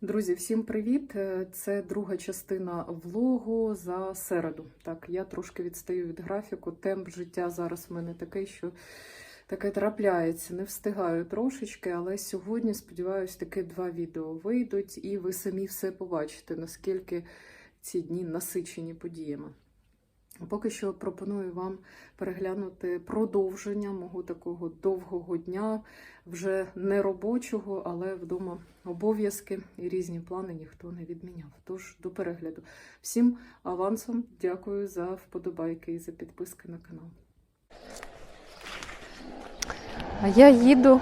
Друзі, всім привіт! Е, Це друга частина влогу за середу. Так, я трошки відстаю від графіку. Темп життя зараз в мене такий, що таке трапляється. Не встигаю трошечки, але сьогодні, сподіваюся, таки два відео вийдуть, і ви самі все побачите, наскільки ці дні насичені подіями. Поки що пропоную вам переглянути продовження мого такого довгого дня, вже не робочого, але вдома обов'язки і різні плани ніхто не відміняв. Тож до перегляду. Всім авансом дякую за вподобайки і за підписки на канал. А я їду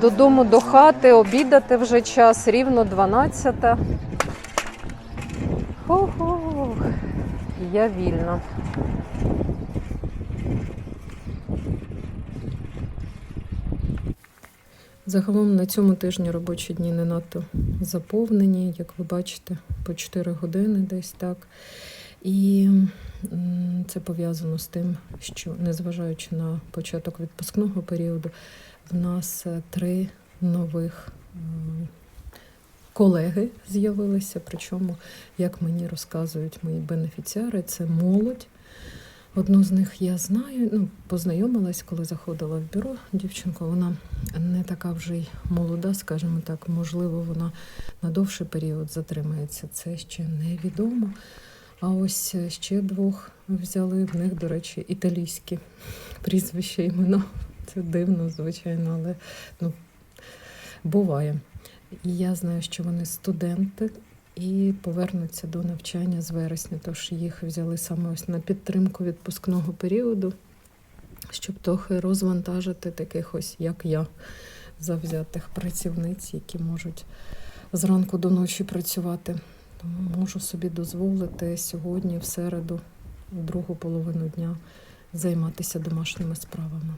додому до хати, обідати вже час, рівно 12. Хо-хо. Я вільна. Загалом на цьому тижні робочі дні не надто заповнені, як ви бачите, по 4 години десь так. І це пов'язано з тим, що незважаючи на початок відпускного періоду, в нас е, три нових колеги з'явилися. Причому, як мені розказують мої бенефіціари, це молодь. Одну з них я знаю, ну, познайомилась, коли заходила в бюро. Дівчинка, вона не така вже й молода, скажімо так, можливо, вона на довший період затримається. Це ще невідомо. А ось ще двох взяли. В них, до речі, італійські прізвища імена. Це дивно, звичайно, але ну, буває. І я знаю, що вони студенти і повернуться до навчання з вересня. Тож їх взяли саме ось на підтримку відпускного періоду, щоб трохи розвантажити таких ось, як я, завзятих працівниць, які можуть зранку до ночі працювати. Можу собі дозволити сьогодні, в середу, в другу половину дня, займатися домашніми справами.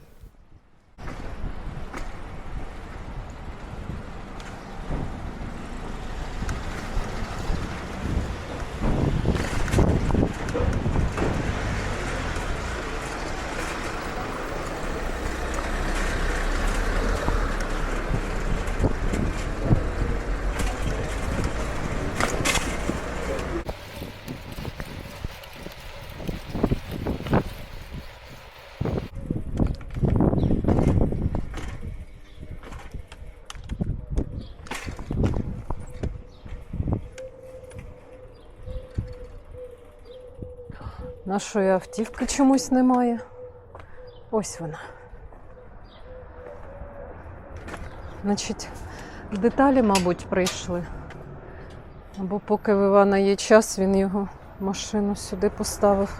Нашої автівки чомусь немає. Ось вона. Значить, деталі, мабуть, прийшли. Або поки в Івана є час, він його машину сюди поставив.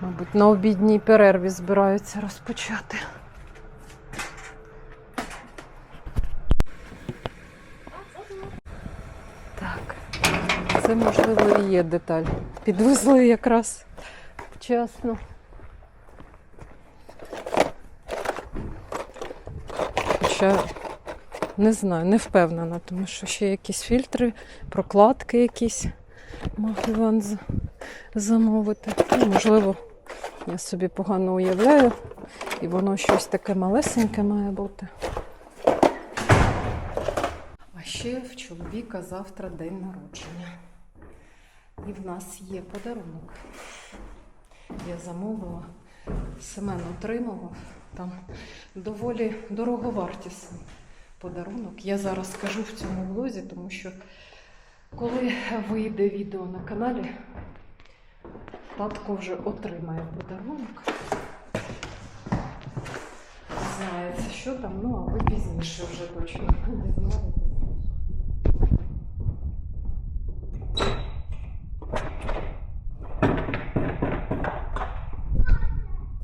Мабуть, на обідній перерві збираються розпочати. Так, це можливо і є деталь. Підвезли якраз вчасно. Хоча не знаю, не впевнена, тому що ще якісь фільтри, прокладки якісь з- замовити. Ну, можливо, я собі погано уявляю, і воно щось таке малесеньке має бути. А ще в чоловіка завтра день народження. І в нас є подарунок. Я замовила, Семен отримував. Там доволі дороговартісний подарунок. Я зараз скажу в цьому влозі, тому що коли вийде відео на каналі, татко вже отримає подарунок. Знається, що там, ну а ви пізніше вже точно дізнаєтесь.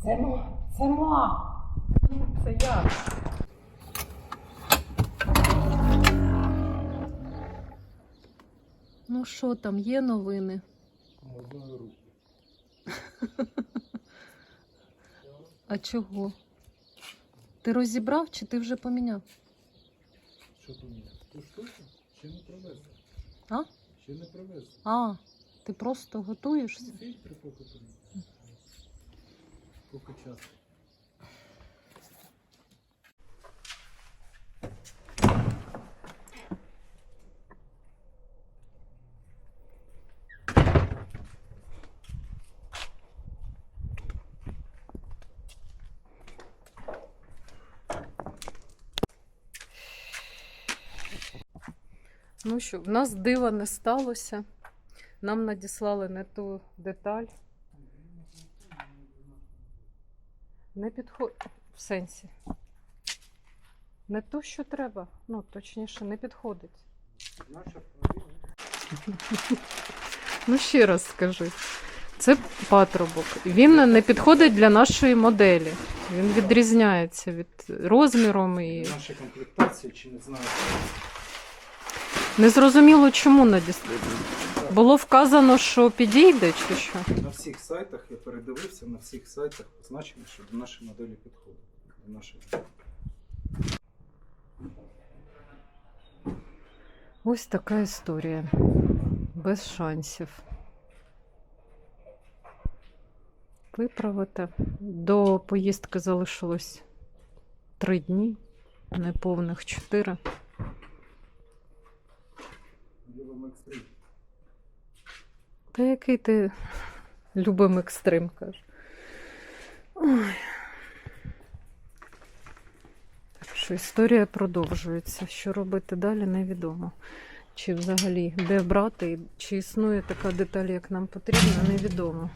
Це ма, це ма. Це я. Ну що там, є новини? Можна руки. А чого? Ти розібрав чи ти вже поміняв? Що поміняти? Ту штуку ще не привезли. А? Ще не привезли. А, ти просто готуєшся? Фільтри поки поміняти. Поки час. Ну що, в нас дива не сталося. Нам надіслали не ту деталь. Не підходить в сенсі. Не ту, що треба. Ну, точніше, не підходить. Ну, ще раз скажи. Це патрубок. Він не підходить для нашої моделі. Він відрізняється від розміром і Наша комплектація, чи не знаю. Незрозуміло, чому надіс... Було вказано, що підійде чи що. На всіх сайтах я передивився, на всіх сайтах позначено, що до нашої моделі підходить. До нашої. Ось така історія. Без шансів. Виправити. До поїздки залишилось три дні, неповних чотири. Любимо екстрим. Та який ти любим екстрим кажеш. Так що історія продовжується. Що робити далі, невідомо. Чи взагалі де брати, чи існує така деталь, як нам потрібно, невідомо.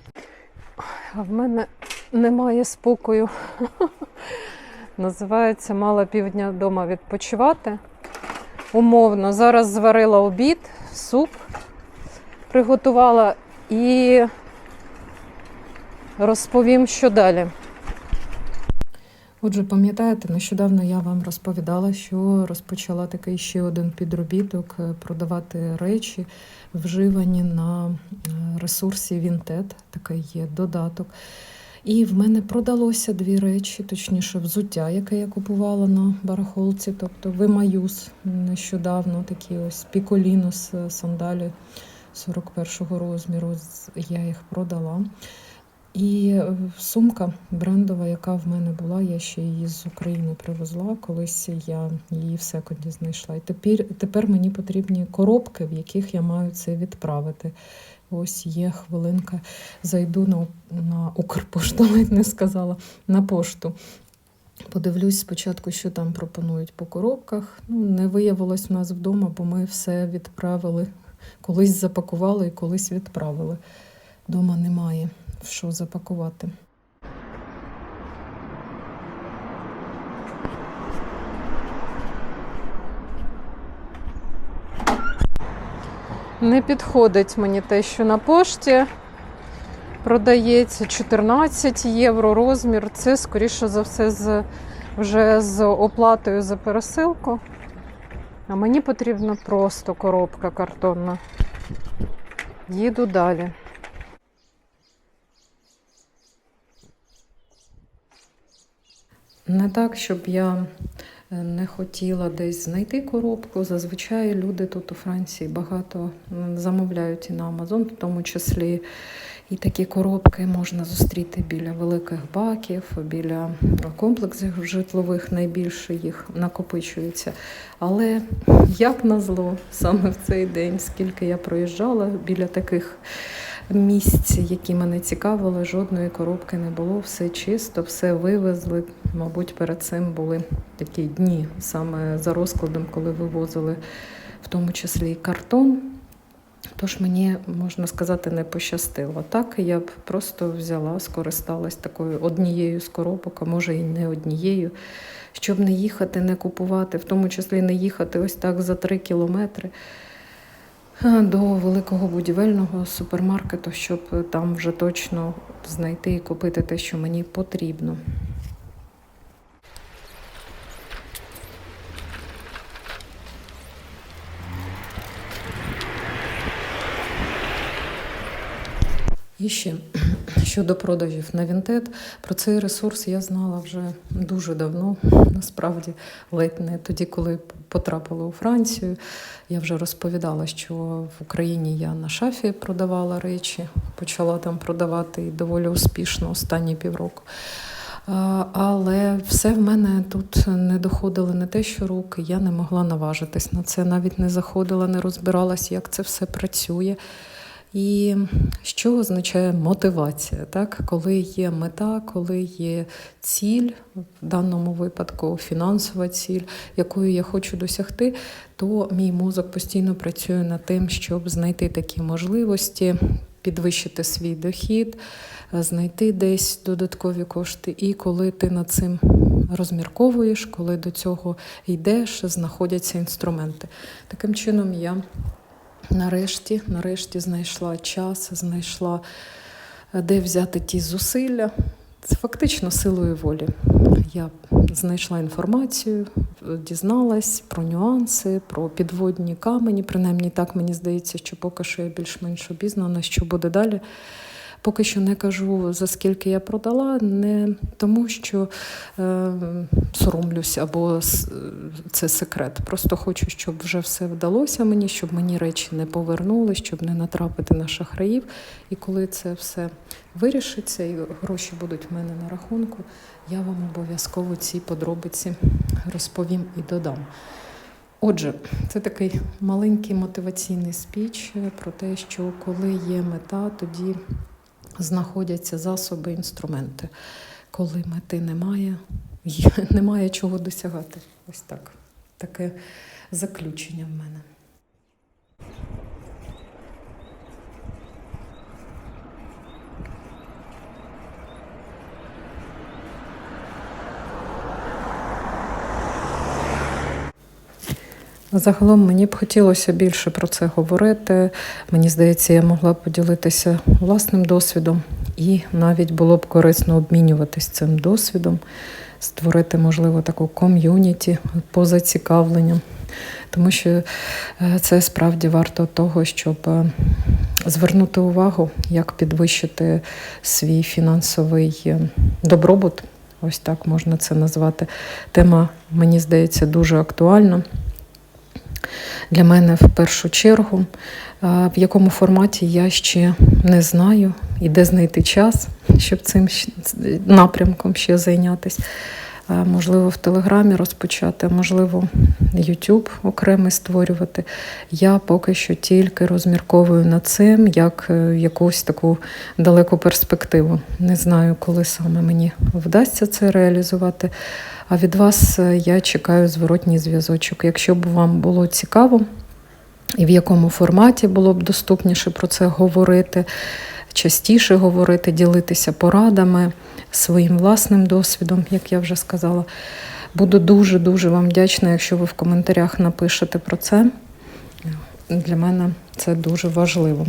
А в мене немає спокою. Називається мала півдня вдома відпочивати. Умовно, зараз зварила обід, суп приготувала і розповім, що далі. Отже, пам'ятаєте, нещодавно я вам розповідала, що розпочала такий ще один підробіток е, продавати речі, вживані на е, ресурсі Вінтет, такий є додаток. І в мене продалося дві речі, точніше, взуття, яке я купувала на барахолці, тобто Вимаюс нещодавно, такі ось піколінус е, сандалі 41-го розміру. Я їх продала. І е, сумка брендова, яка в мене була, я ще її з України привезла. Колись я її в секунді знайшла. І тепер, тепер мені потрібні коробки, в яких я маю це відправити. Ось є хвилинка. Зайду на, на Укрпошту, ледь не сказала, на пошту. Подивлюсь спочатку, що там пропонують по коробках. Ну, не виявилось в нас вдома, бо ми все відправили. Колись запакували і колись відправили. Дома немає що запакувати. Не підходить мені те, що на пошті продається 14 євро розмір. Це, скоріше за все, з, вже з оплатою за пересилку. А мені потрібна просто коробка картонна. Їду далі. Не так, щоб я не хотіла десь знайти коробку. Зазвичай люди тут у Франції багато замовляють і на Амазон, в тому числі. І такі коробки можна зустріти біля великих баків, біля комплексів житлових найбільше їх накопичується. Але як назло, саме в цей день, скільки я проїжджала біля таких місць, які мене цікавили, жодної коробки не було, все чисто, все вивезли. Мабуть, перед цим були такі дні, саме за розкладом, коли вивозили в тому числі і картон. Тож мені, можна сказати, не пощастило. Так, я б просто взяла, скористалась такою однією з коробок, а може і не однією, щоб не їхати, не купувати, в тому числі не їхати ось так за три кілометри до великого будівельного супермаркету, щоб там вже точно знайти і купити те, що мені потрібно. Ще щодо продажів на Вінтет, про цей ресурс я знала вже дуже давно. Насправді, ледь не тоді, коли потрапила у Францію. Я вже розповідала, що в Україні я на шафі продавала речі, почала там продавати і доволі успішно останні півроку. Але все в мене тут не доходило не те, що руки, я не могла наважитись на це, навіть не заходила, не розбиралась, як це все працює. І що означає мотивація? Так? Коли є мета, коли є ціль, в даному випадку фінансова ціль, якою я хочу досягти, то мій мозок постійно працює над тим, щоб знайти такі можливості, підвищити свій дохід, знайти десь додаткові кошти. І коли ти над цим розмірковуєш, коли до цього йдеш, знаходяться інструменти. Таким чином, я нарешті, нарешті знайшла час, знайшла, е, де взяти ті зусилля. Це фактично силою волі. Я знайшла інформацію, дізналась про нюанси, про підводні камені. Принаймні так мені здається, що поки що я більш-менш обізнана, що буде далі. Поки що не кажу, за скільки я продала, не тому, що е, соромлюсь або це секрет. Просто хочу, щоб вже все вдалося мені, щоб мені речі не повернули, щоб не натрапити на шахраїв. І коли це все вирішиться і гроші будуть в мене на рахунку, я вам обов'язково ці подробиці розповім і додам. Отже, це такий маленький мотиваційний спіч е, про те, що коли є мета, тоді знаходяться засоби, інструменти. Коли мети немає, немає чого досягати. Ось так. Таке заключення в мене. Загалом мені б хотілося більше про це говорити. Мені здається, я могла б поділитися власним досвідом, і навіть було б корисно обмінюватись цим досвідом, створити, можливо, таку ком'юніті по зацікавленням. Тому що е, це справді варто того, щоб е, звернути увагу, як підвищити свій фінансовий е, добробут. Ось так можна це назвати. Тема, мені здається, дуже актуальна для мене в першу чергу. В якому форматі я ще не знаю, і де знайти час, щоб цим напрямком ще зайнятися. А, Можливо, в Телеграмі розпочати, можливо, YouTube окремий створювати. Я поки що тільки розмірковую над цим як е, якусь таку далеку перспективу. Не знаю, коли саме мені вдасться це реалізувати. А від вас е, я чекаю зворотній зв'язочок. Якщо б вам було цікаво, і в якому форматі було б доступніше про це говорити, частіше говорити, ділитися порадами, своїм власним досвідом, як я вже сказала. Буду дуже-дуже вам вдячна, якщо ви в коментарях напишете про це. Для мене це дуже важливо.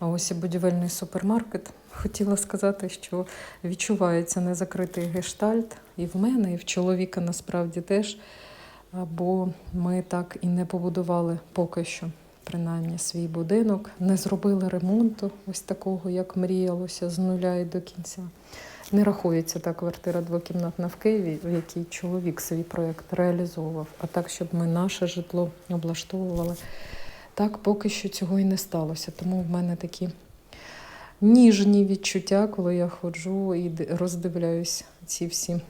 А ось і будівельний супермаркет. Хотіла сказати, що відчувається незакритий гештальт і в мене, і в чоловіка насправді теж. Бо ми так і не побудували поки що, принаймні, свій будинок, не зробили ремонту, ось такого, як мріялося, з нуля і до кінця. Не рахується та квартира двокімнатна в Києві, в якій чоловік свій проєкт реалізовував. А так, щоб ми наше житло облаштовували. Так, поки що цього і не сталося. Тому в мене такі ніжні відчуття, коли я ходжу і роздивляюсь ці всі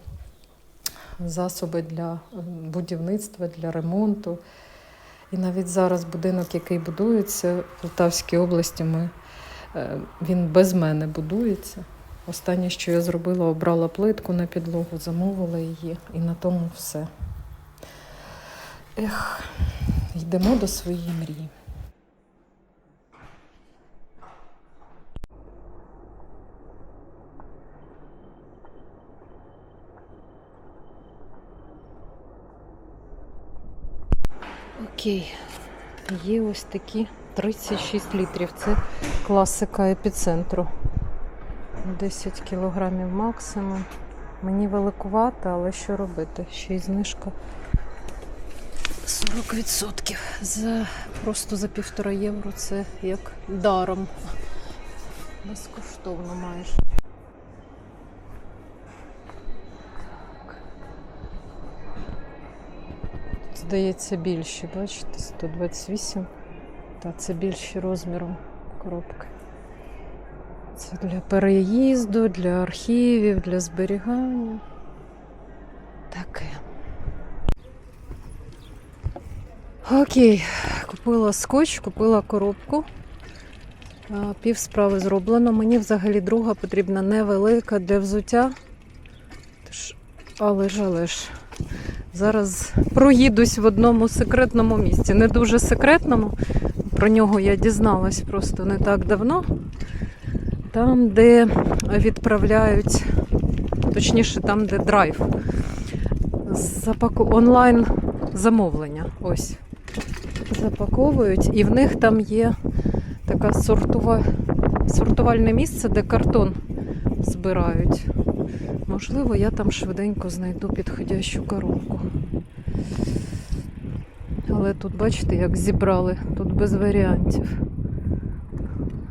засоби для будівництва, для ремонту. І навіть зараз будинок, який будується в Полтавській області, ми, е, він без мене будується. Останнє, що я зробила, обрала плитку на підлогу, замовила її, і на тому все. Ех, Йдемо до своєї мрії. Окей, є ось такі 36 літрів. Це класика епіцентру. 10 кілограмів максимум. Мені великувато, але що робити? Ще й знижка. 40%. За, просто за півтора євро це як даром. Безкоштовно майже. Тут, Здається, більші, бачите, 128. Та це більші розміром коробки. Це для переїзду, для архівів, для зберігання. Таке. Окей, купила скотч, купила коробку. Пів справи зроблено. Мені взагалі друга потрібна невелика для взуття. Тож, але ж, але ж. Зараз проїдусь в одному секретному місці. Не дуже секретному. Про нього я дізналась просто не так давно. Там, де відправляють, точніше, там, де драйв. Запаку... Онлайн замовлення. Ось. Запаковують, і в них там є така сортова... сортувальне місце, де картон збирають. Можливо, я там швиденько знайду підходящу коробку. Але тут, бачите, як зібрали, тут без варіантів.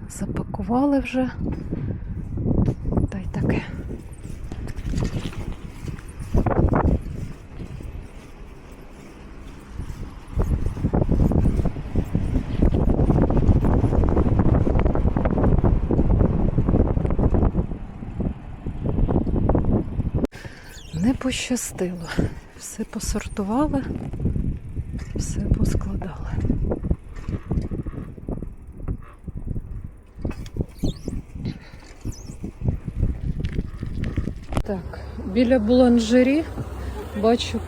Запакували вже. Та й таке. Не пощастило. Все посортували, все поскладали. Так, біля буланжері бачу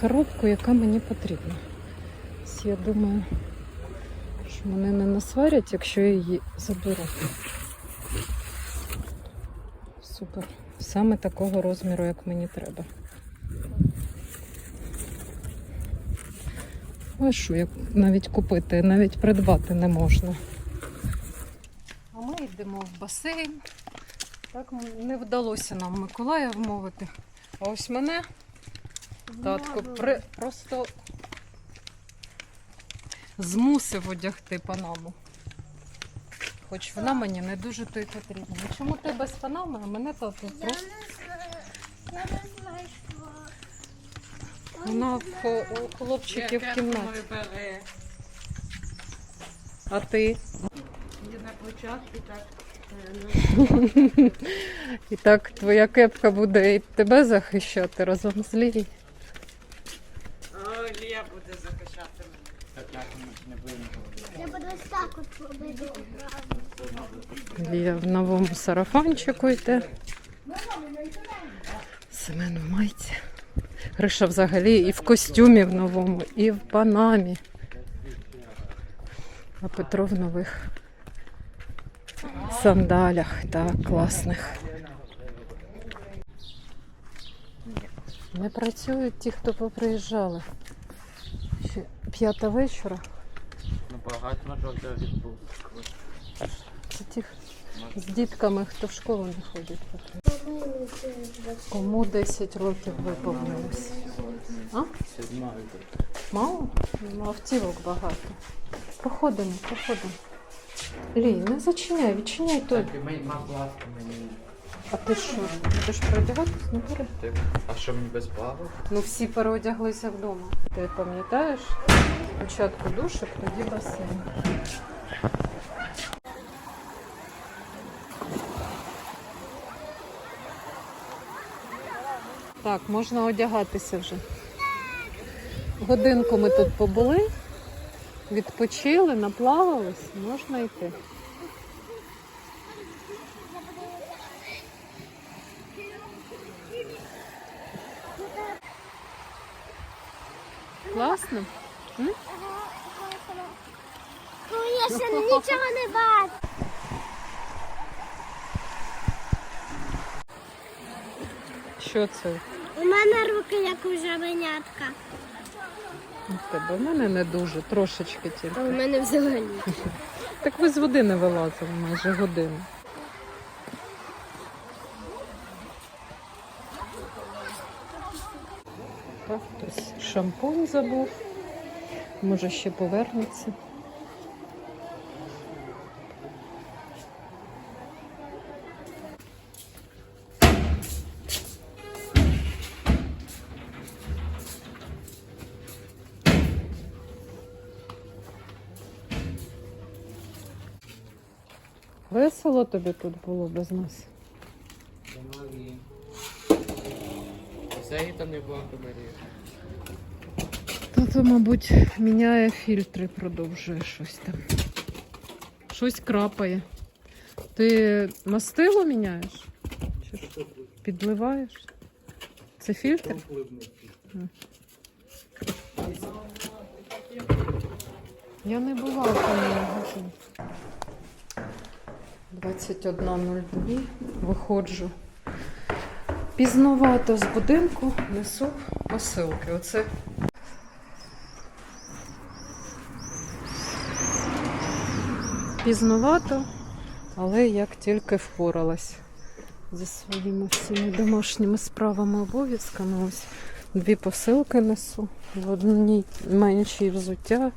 коробку, яка мені потрібна. Я думаю, що мене не насварять, якщо я її заберу. Супер. Саме такого розміру, як мені треба. А що, як навіть купити, навіть придбати не можна. А ми йдемо в басейн. Так не вдалося нам Миколая вмовити. А ось мене татко при... просто змусив одягти панаму. Хоч вона мені не дуже то й потрібна. Ну, Чому ти без панами, а мене Я не просто знаю. Я не знайшла. вона в хлопчиків в кімнаті. А ти? на початку так. І так твоя кепка буде і тебе захищати разом з. О, Лія буде захищати мене. Я буду ось так от робити. Лія в новому сарафанчику йде. Семен в майці. Гриша взагалі і в костюмі в новому, і в панамі. А Петро в нових сандалях, так, класних. Не працюють ті, хто поприїжджали. Ще п'ята вечора. Ну, багато на ті з дітками, хто в школу не ходить. Кому 10 років виповнилось? А? Мало? Ну, автівок багато. Проходимо, проходимо. Лій, не зачиняй, відчиняй той. Так, і мав мені. А ти що? Будеш переодягатись? Ну бери. Ти- А що мені без плавок? Ну всі переодяглися вдома. Ти пам'ятаєш? Спочатку душик, тоді басейн. Так, можна одягатися вже. Годинку ми тут побули, відпочили, наплавались, можна йти. Класно? Ну, я ще нічого не бачу. Що це? У мене руки як у жабенятка. У тебе в мене не дуже, трошечки тільки. А у мене взагалі. Так ви з води не вилазили майже годину. Так, Хтось шампунь забув. Може ще повернеться. Тобі тут було без нас. Все і там не було комарів. Тут, мабуть, міняє фільтри, продовжує щось там. Щось крапає. Ти мастило міняєш? Чи підливаєш? Це фільтр? Я не була в магазині. 21.02. Виходжу. Пізновато з будинку несу посилки. Оце пізновато, але як тільки впоралась зі своїми всіми домашніми справами, обов'язками. Ось дві посилки несу. В одній меншій взуття,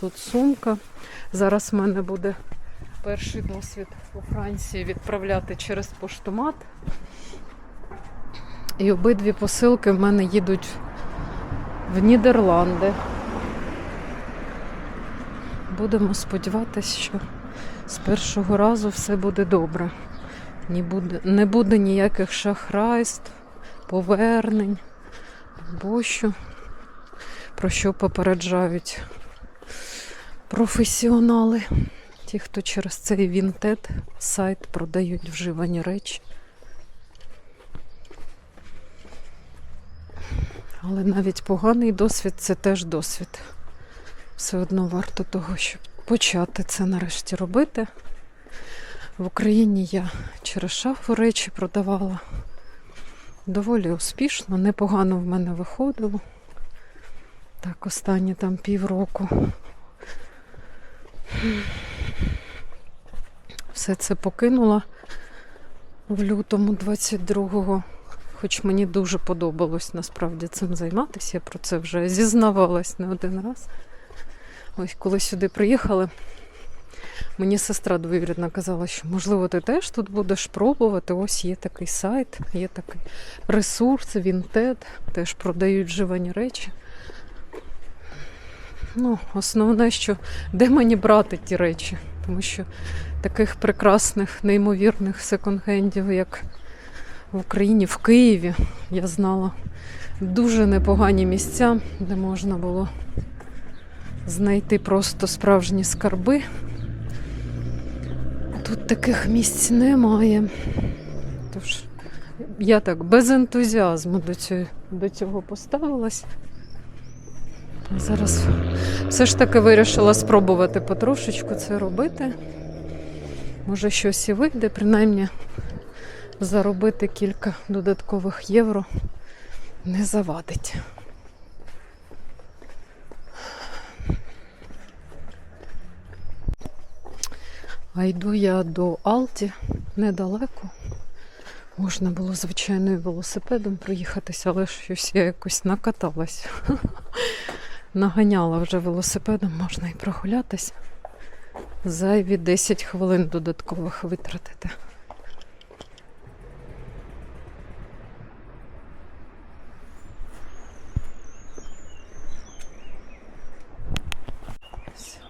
тут сумка. Зараз в мене буде перший досвід у Франції відправляти через поштомат. І обидві посилки в мене їдуть в Нідерланди. Будемо сподіватися, що з першого разу все буде добре. Не буде, не буде ніяких шахрайств, повернень або що, про що попереджають професіонали. Ті, хто через цей Вінтет сайт продають вживані речі. Але навіть поганий досвід це теж досвід. Все одно варто того, щоб почати це нарешті робити. В Україні я через шафу речі продавала доволі успішно, непогано в мене виходило. Так, останні там півроку. Все це покинула в лютому 22-го. Хоч мені дуже подобалось насправді цим займатися. Я про це вже зізнавалась не один раз. Ось коли сюди приїхали, мені сестра двоюрідна казала, що можливо ти теж тут будеш пробувати. Ось є такий сайт, є такий ресурс, Вінтед, теж продають вживані речі. Ну, основне, що де мені брати ті речі, тому що таких прекрасних, неймовірних секонд-хендів, як в Україні, в Києві, я знала дуже непогані місця, де можна було знайти просто справжні скарби. Тут таких місць немає. Тож я так без ентузіазму до цього, до цього поставилась. Зараз все ж таки вирішила спробувати потрошечку це робити. Може, щось і вийде, принаймні заробити кілька додаткових євро не завадить. А йду я до Алті недалеко. Можна було, звичайно, і велосипедом проїхатися, але щось я якось накаталась. Наганяла вже велосипедом, можна і прогулятися. Зайві 10 хвилин додаткових витратити.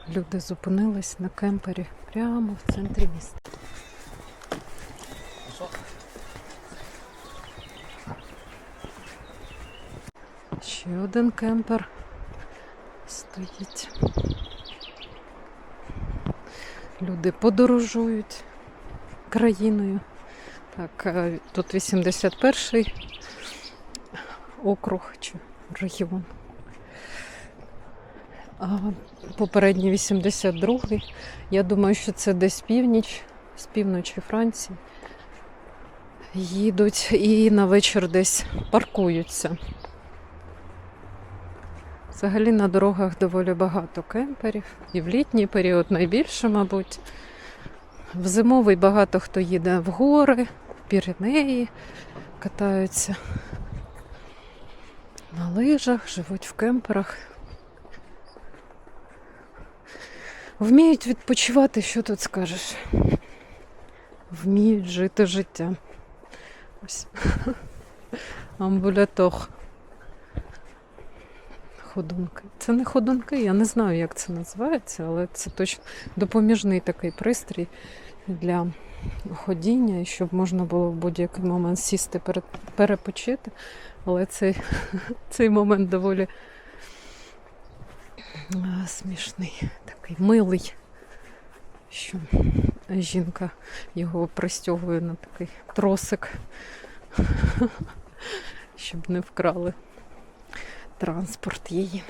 Люди зупинились на кемпері прямо в центрі міста. Ще один кемпер стоїть. Люди подорожують країною. Так, е, тут 81-й округ чи регіон. А попередній 82-й. Я думаю, що це десь північ, з півночі Франції. Їдуть і на вечір десь паркуються. Взагалі на дорогах доволі багато кемперів. І в літній період найбільше, мабуть. В зимовий багато хто їде в гори, в Піренеї, катаються на лижах, живуть в кемперах. Вміють відпочивати, що тут скажеш. Вміють жити життя. Ось. Амбулятох. Ходунки. Це не ходунки, я не знаю, як це називається, але це точно допоміжний такий пристрій для ходіння, щоб можна було в будь-який момент сісти, перепочити. Але цей, цей момент доволі смішний, такий милий, що жінка його пристягує на такий тросик, щоб не вкрали транспорт її.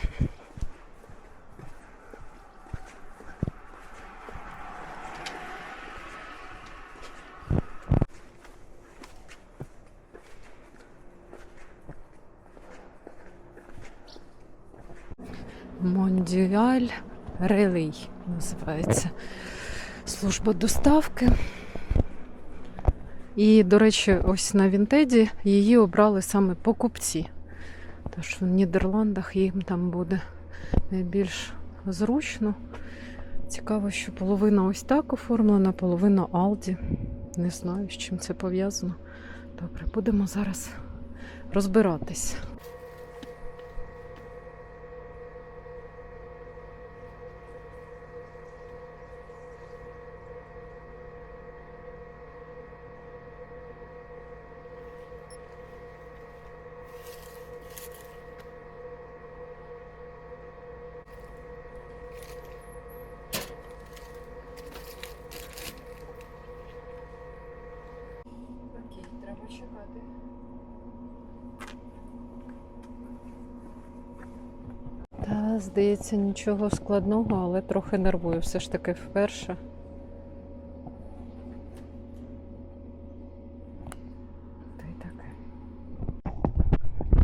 Мондіаль Релей називається служба доставки. І, до речі, ось на Вінтеді її обрали саме покупці. Тож в Нідерландах їм там буде найбільш зручно. Цікаво, що половина ось так оформлена, половина Алді. Не знаю, з чим це пов'язано. Добре, будемо зараз розбиратись. Окей, треба чекати. Та, здається, нічого складного, але трохи нервую. Все ж таки вперше.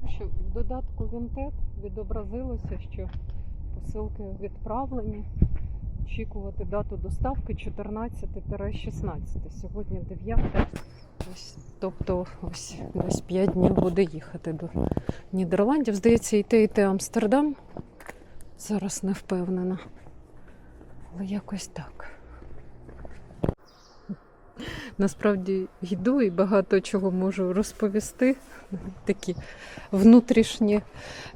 Що в додатку Vinted відобразилося, що посилки відправлені. Очікувати дату доставки 14-16. Сьогодні 9. Ось, тобто ось десь 5 днів буде їхати до Нідерландів. Здається, і те Амстердам. Зараз не впевнена. Але якось так. Насправді йду і багато чого можу розповісти. Такі внутрішні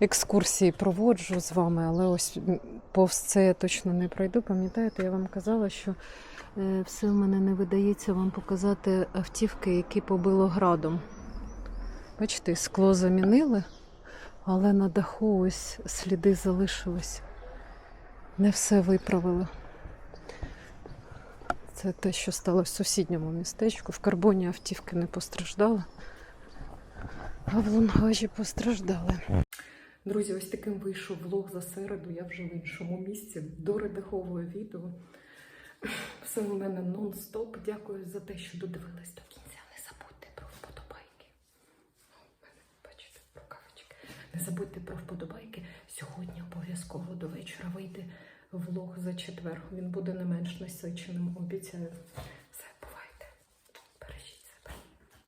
екскурсії проводжу з вами, але ось повз це я точно не пройду. Пам'ятаєте, я вам казала, що е, все в мене не видається вам показати автівки, які побило градом. Бачите, скло замінили, але на даху ось сліди залишились. Не все виправили. Це те, що сталося в сусідньому містечку. В карбоні автівки не постраждали, а в лунгажі постраждали. Друзі, ось таким вийшов влог за середу. Я вже в іншому місці доредаховую відео. Все у мене нон-стоп. Дякую за те, що додивились до кінця. Не забудьте про вподобайки. У мене, бачите, рукавички. Не забудьте про вподобайки. Сьогодні обов'язково до вечора вийде влог за четвер. Він буде не менш насиченим, обіцяю.